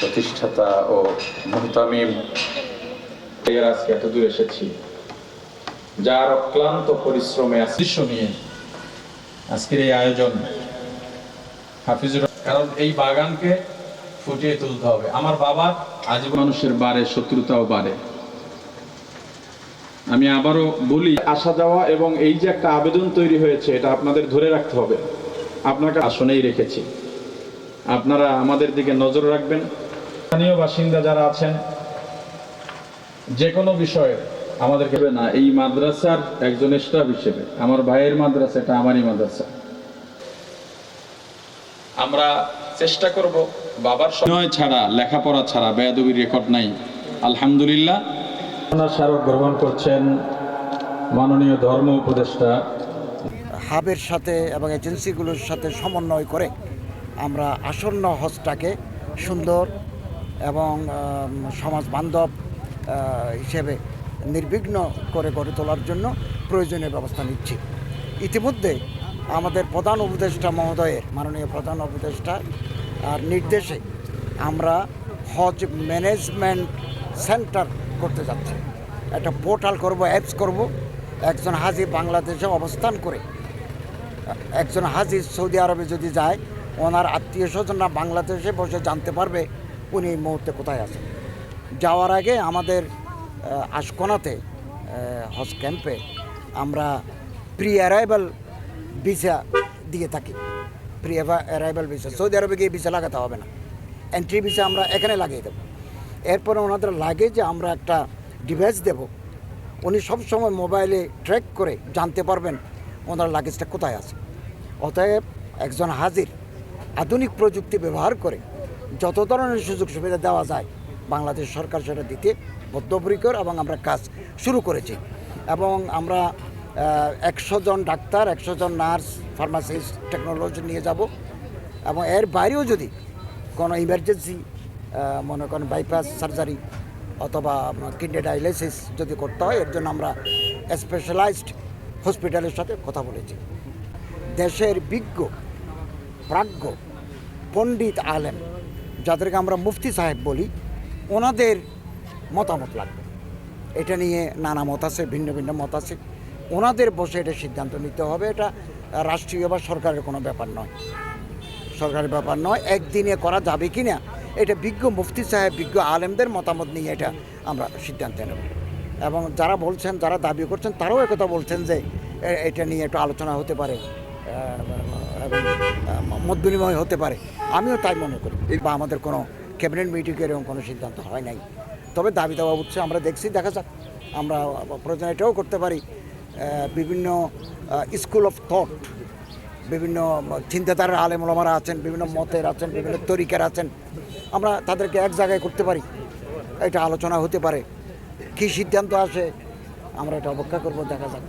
প্রতিষ্ঠাতা ও মুহতামিম আজকে এত দূর এসেছি। যার অক্লান্ত পরিশ্রমে দৃশ্য নিয়ে আজকের এই আয়োজন হাফিজুর কারণ এই বাগানকে ফুটিয়ে তুলতে হবে। আমার বাবা আজীবন মানুষের বাড়ে শত্রুতাও বাড়ে। আমি আবারও বলি, আসা যাওয়া এবং এই যে একটা আবেদন তৈরি হয়েছে, এটা আপনাদের ধরে রাখতে হবে। আপনাকে আসনেই রেখেছি। আপনারা আমাদের দিকে নজর রাখবেন। স্থানীয় বাসিন্দা যারা আছেন যে কোনো বিষয়ে আমাদেরকে না এই মাদ্রাসার একজন স্টাফ হিসেবে। আমার ভাইয়ের মাদ্রাসা এটা আমারই মাদ্রাসা। আমরা চেষ্টা করব বাবার সময় ছাড়া লেখাপড়া ছাড়া বেয়াদবির রেকর্ড নাই। আলহামদুলিল্লাহ। স্মারক গ্রহণ করছেন মাননীয় ধর্ম উপদেষ্টা। হাবের সাথে এবং এজেন্সিগুলোর সাথে সমন্বয় করে আমরা আসন্ন হজটাকে সুন্দর এবং সমাজ বান্ধব হিসেবে নির্বিঘ্ন করে গড়ে তোলার জন্য প্রয়োজনীয় ব্যবস্থা নিচ্ছি। ইতিমধ্যে আমাদের প্রধান উপদেষ্টা মহোদয়ের, মাননীয় প্রধান উপদেষ্টা, আর নির্দেশে আমরা হজ ম্যানেজমেন্ট সেন্টার করতে যাচ্ছি। একটা পোর্টাল করব, অ্যাপস করব। একজন হাজি বাংলাদেশে অবস্থান করে, একজন হাজি সৌদি আরবে যদি যায়, ওনার আত্মীয় স্বজনরা বাংলাদেশে বসে জানতে পারবে উনি এই মুহূর্তে কোথায় আছেন? যাওয়ার আগে আমাদের আশকোনাতে হজ ক্যাম্পে আমরা প্রি অ্যারাইভাল ভিসা দিয়ে থাকি। প্রি অ্যারাইভাল ভিসা, সৌদি আরবে গিয়ে ভিসা লাগাতে হবে না। এন্ট্রি ভিসা আমরা এখানে লাগিয়ে দেবো। এরপরে ওনাদের লাগেজে আমরা একটা ডিভাইস দেব। উনি সবসময় মোবাইলে ট্র্যাক করে জানতে পারবেন ওনার লাগেজটা কোথায় আছে। অতএব একজন হাজির আধুনিক প্রযুক্তি ব্যবহার করে যত ধরনের সুযোগ সুবিধা দেওয়া যায়, বাংলাদেশ সরকার সেটা দিতে বদ্ধপরিকর এবং আমরা কাজ শুরু করেছি। এবং আমরা একশো জন ডাক্তার, একশো জন নার্স, ফার্মাসিস্ট, টেকনোলজি নিয়ে যাব। এবং এর বাইরেও যদি কোনো ইমার্জেন্সি মনে করেন বাইপাস সার্জারি অথবা কিডনি ডায়ালিসিস যদি করতে হয়, এর জন্য আমরা স্পেশালাইজড হসপিটালের সাথে কথা বলেছি। দেশের বিজ্ঞ, প্রাজ্ঞ, পণ্ডিত আলেম যাদেরকে আমরা মুফতি সাহেব বলি, ওনাদের মতামত লাগবে। এটা নিয়ে নানা মত আছে, ভিন্ন ভিন্ন মত আছে। ওনাদের বসে এটা সিদ্ধান্ত নিতে হবে, এটা রাষ্ট্রীয় বা সরকারের কোনো ব্যাপার নয়। সরকারের ব্যাপার নয়, একদিনে করা যাবে কি না, এটা বিজ্ঞ মুফতি সাহেব, বিজ্ঞ আলেমদের মতামত নিয়ে এটা আমরা সিদ্ধান্ত নেব। এবং যারা বলছেন, যারা দাবি করছেন, তারাও একথা বলছেন যে এটা নিয়ে একটু আলোচনা হতে পারে। এবং মত বিনিময় হতে পারে। আমিও তাই মনে করি। বা আমাদের কোনো ক্যাবিনেট মিটিংয়ে এরকম কোনো সিদ্ধান্ত হয় নাই। তবে দাবি দেওয়া উঠছে আমরা দেখছি, দেখা যাক। আমরা প্রয়োজন এটাও করতে পারি। বিভিন্ন স্কুল অফ থট বিভিন্ন চিন্তাধারার আলেমলামারা আছেন, বিভিন্ন মতের আছেন, বিভিন্ন তরিকার আছেন। আমরা তাদেরকে এক জায়গায় করতে পারি। এটা আলোচনা হতে পারে। কী সিদ্ধান্ত আসে, আমরা এটা অপেক্ষা করব, দেখা যাক।